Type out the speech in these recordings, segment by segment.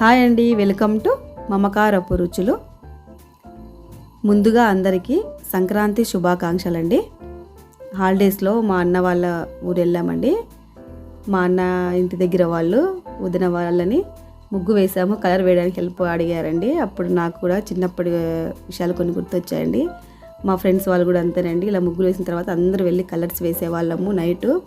Hi అండి welcome to మమకారపు రుచులు. ముందుగా అందరికీ సంక్రాంతి శుభాకాంక్షలండి. హాలిడేస్లో మా అన్న వాళ్ళ ఊరు వెళ్ళామండి మా అన్న ఇంటి దగ్గర వాళ్ళు వదిన వాళ్ళని ముగ్గు వేసాము కలర్ వేయడానికి హెల్ప్ అడిగారండి. అప్పుడు నాకు కూడా చిన్నప్పటి విషయాలు కొన్ని గుర్తొచ్చాయండి. మా ఫ్రెండ్స్ వాళ్ళు కూడా అంతేనండి. ఇలా ముగ్గులు వేసిన తర్వాత అందరూ వెళ్ళి కలర్స్ వేసేవాళ్ళము నైటు.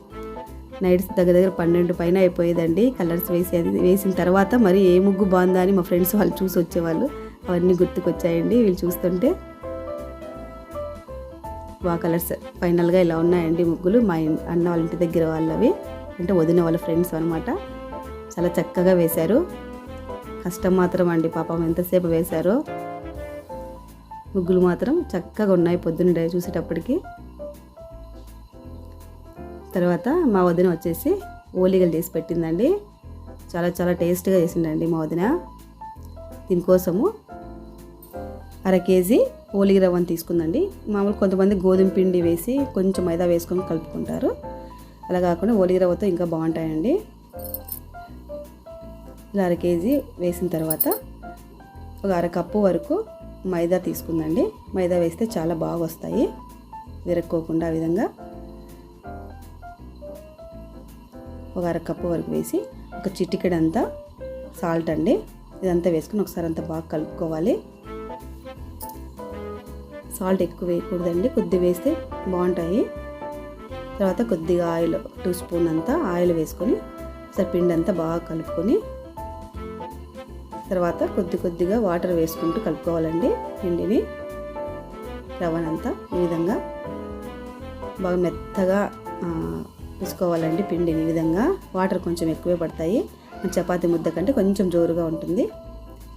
నైట్స్ దగ్గర దగ్గర పన్నెండు పైన అయిపోయేదండి. కలర్స్ వేసేది వేసిన తర్వాత మరి ఏ ముగ్గు బాగుందా అని మా ఫ్రెండ్స్ వాళ్ళు చూసి వచ్చేవాళ్ళు. అవన్నీ గుర్తుకొచ్చాయండి వీళ్ళు చూస్తుంటే. బాగా కలర్స్ ఫైనల్గా ఇలా ఉన్నాయండి ముగ్గులు. మా అన్న వాళ్ళ ఇంటి దగ్గర వాళ్ళవి. అంటే వదిన వాళ్ళ ఫ్రెండ్స్ అనమాట చాలా చక్కగా వేశారు. కష్టం మాత్రం అండి పాపం ఎంతసేపు వేశారో. ముగ్గులు మాత్రం చక్కగా ఉన్నాయి పొద్దున్న చూసేటప్పటికి. తర్వాత మా వదిన వచ్చేసి ఓలిగలు చేసి పెట్టిందండి. చాలా చాలా టేస్ట్గా చేసిందండి మా వదిన. దీనికోసము అర కేజీ ఓలిగ రవ్వను తీసుకుందండి. మామూలు కొంతమంది గోధుమ పిండి వేసి కొంచెం మైదా వేసుకొని కలుపుకుంటారు. అలా కాకుండా ఓలిగ రవ్వతో ఇంకా బాగుంటాయండి. ఇలా అర కేజీ వేసిన తర్వాత ఒక అర కప్పు వరకు మైదా తీసుకుందండి. మైదా వేస్తే చాలా బాగా వస్తాయి. విరక్కోకుండా ఆ విధంగా. ఒక అర కప్పు వరకు వేసి ఒక చిటికెడంతా సాల్ట్ అండి. ఇదంతా వేసుకుని ఒకసారి అంతా బాగా కలుపుకోవాలి. సాల్ట్ ఎక్కువ వేయకూడదండి. కొద్ది వేస్తే బాగుంటాయి. తర్వాత కొద్దిగా ఆయిల్ టూ స్పూన్ అంతా ఆయిల్ వేసుకొని ఒకసారి పిండి అంతా బాగా కలుపుకొని తర్వాత కొద్ది కొద్దిగా వాటర్ వేసుకుంటూ కలుపుకోవాలండి పిండిని. రవ్వనంతా ఈ విధంగా బాగా మెత్తగా ఆ, పిండిని ఈ విధంగా. వాటర్ కొంచెం ఎక్కువే పడతాయి. చపాతి చపాతీ ముద్ద కంటే కొంచెం జోరుగా ఉంటుంది.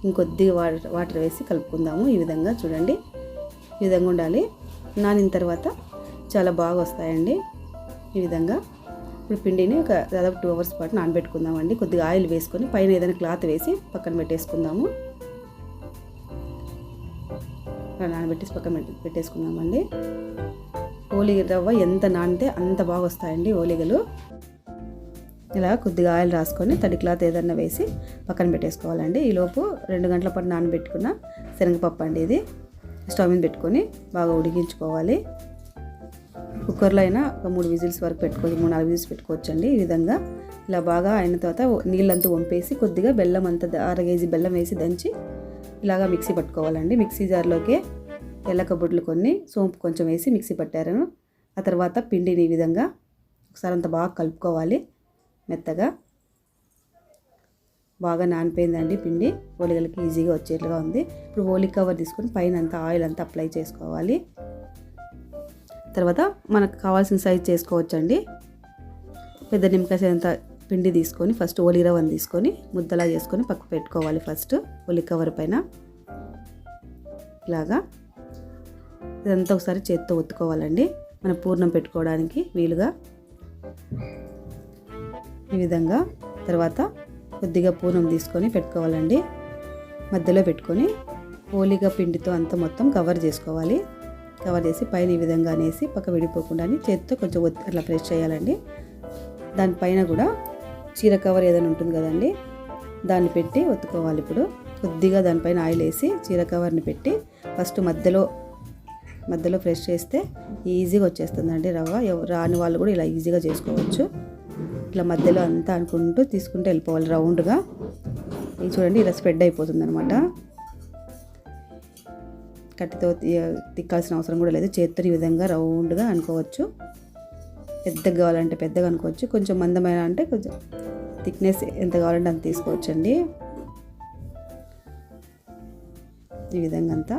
ఇంకొద్దిగా వాటర్ వాటర్ వేసి కలుపుకుందాము ఈ విధంగా చూడండి. ఈ విధంగా ఉండాలి. నానిన తర్వాత చాలా బాగా వస్తాయండి ఈ విధంగా. ఇప్పుడు పిండిని ఒక దాదాపు టూ అవర్స్ పాటు నానబెట్టుకుందామండి. కొద్దిగా ఆయిల్ వేసుకొని పైన ఏదైనా క్లాత్ వేసి పక్కన పెట్టేసుకుందాము. నానబెట్టేసి పక్కన పెట్టి పెట్టేసుకుందామండి. ఓలిగ రవ్వ ఎంత నానితే అంత బాగా వస్తాయండి ఓలిగలు. ఇలా కొద్దిగా ఆయిల్ రాసుకొని తడి క్లాత్ ఏదన్నా వేసి పక్కన పెట్టేసుకోవాలండి. ఈలోపు రెండు గంటల పాటు నానబెట్టుకున్న శనగపప్పు అండి ఇది. స్టవ్ మీద పెట్టుకొని బాగా ఉడికించుకోవాలి. కుక్కర్లో అయినా ఒక మూడు విజిల్స్ వరకు పెట్టుకోవచ్చు మూడు నాలుగు విజిల్స్ పెట్టుకోవచ్చండి ఈ విధంగా. ఇలా బాగా అయిన తర్వాత నీళ్ళంతా వంపేసి కొద్దిగా బెల్లం అంతా అర కేజీ బెల్లం వేసి దంచి ఇలాగా మిక్సీ పట్టుకోవాలండి. మిక్సీ జార్లోకి తెల్ల కబుడ్లు కొన్ని సోంపు కొంచెం వేసి మిక్సీ పట్టారు ఆ తర్వాత పిండిని ఈ విధంగా ఒకసారి అంత బాగా కలుపుకోవాలి మెత్తగా. బాగా నానిపోయిందండి పిండి. ఓలిగలకి ఈజీగా వచ్చేట్లుగా ఉంది. ఇప్పుడు ఓలి కవర్ తీసుకొని పైన అంతా ఆయిల్ అంతా అప్లై చేసుకోవాలి. తర్వాత మనకు కావాల్సిన సైజ్ చేసుకోవచ్చండి. పెద్ద నిమ్మకాయ అంత పిండి తీసుకొని ఫస్ట్ ఓలి రవ్వను తీసుకొని ముద్దలా చేసుకొని పక్క పెట్టుకోవాలి ఫస్ట్ ఓలి కవర్ పైన. ఇలాగా ఇదంతా ఒకసారి చేత్తో ఒత్తుకోవాలండి. మనం పూర్ణం పెట్టుకోవడానికి వీలుగా ఈ విధంగా తర్వాత కొద్దిగా పూర్ణం తీసుకొని పెట్టుకోవాలండి. మధ్యలో పెట్టుకొని ఓలిగా పిండితో అంతా మొత్తం కవర్ చేసుకోవాలి. కవర్ చేసి పైన ఈ విధంగా అనేసి పక్క విడిపోకుండా చేతితో కొంచెం ఒత్తి అట్లా ప్రెస్ చేయాలండి. దానిపైన కూడా చీర కవర్ ఏదైనా ఉంటుంది కదండి దాన్ని పెట్టి ఒత్తుకోవాలి ఇప్పుడు. కొద్దిగా దానిపైన ఆయిల్ వేసి చీర కవర్ని పెట్టి ఫస్ట్ మధ్యలో మధ్యలో ఫ్రెష్ చేస్తే ఈజీగా వచ్చేస్తుందండి రవ్వ. రాని వాళ్ళు కూడా ఇలా ఈజీగా చేసుకోవచ్చు. ఇట్లా మధ్యలో అంతా అనుకుంటూ తీసుకుంటూ వెళ్ళిపోవాలి రౌండ్గా. ఇది చూడండి ఇలా స్ప్రెడ్ అయిపోతుంది అనమాట కట్టితో తిక్కాల్సిన అవసరం కూడా లేదు. చేతితో ఈ విధంగా రౌండ్గా అనుకోవచ్చు. పెద్దగా కావాలంటే పెద్దగా అనుకోవచ్చు. కొంచెం మందమైన అంటే కొంచెం థిక్నెస్ ఎంత కావాలంటే అంత తీసుకోవచ్చండి. ఈ విధంగా అంతా.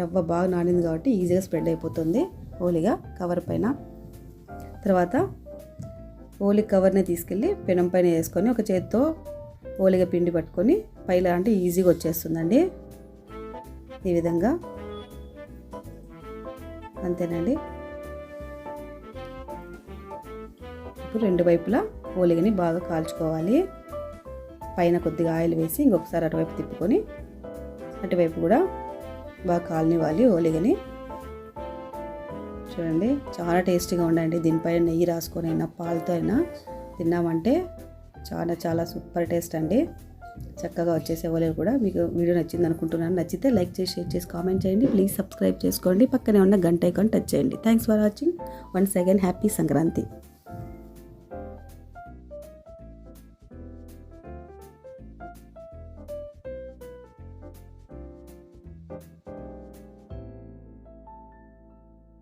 రవ్వ బాగా నానింది కాబట్టి ఈజీగా స్ప్రెడ్ అయిపోతుంది. ఓలిగా కవర్ పైన. తర్వాత ఓలి కవర్ని తీసుకెళ్ళి పెనం పైన వేసుకొని ఒక చేత్తో ఓలిగా పిండి పట్టుకొని పైలా అంటే ఈజీగా వచ్చేస్తుందండి. ఈ విధంగా. అంతేనండి. ఇప్పుడు రెండు వైపులా ఓలిగని బాగా కాల్చుకోవాలి. పైన కొద్దిగా ఆయిల్ వేసి ఇంకొకసారి అటువైపు తిప్పుకొని అటువైపు కూడా బాగా కాలనివ్వాలి ఓలిగని. చూడండి చాలా టేస్టీగా ఉండండి. దీనిపైన నెయ్యి రాసుకొని అయినా పాలతో అయినా తిన్నామంటే చాలా చాలా సూపర్ టేస్ట్ అండి. చక్కగా వచ్చేసే వాళ్ళు కూడా. మీకు వీడియో నచ్చింది అనుకుంటున్నాను. నచ్చితే లైక్ చేసి షేర్ చేసి కామెంట్ చేయండి. ప్లీజ్ సబ్స్క్రైబ్ చేసుకోండి. పక్కనే ఉన్న గంట ఐకాన్ టచ్ చేయండి. Thanks for watching once again happy Sankranti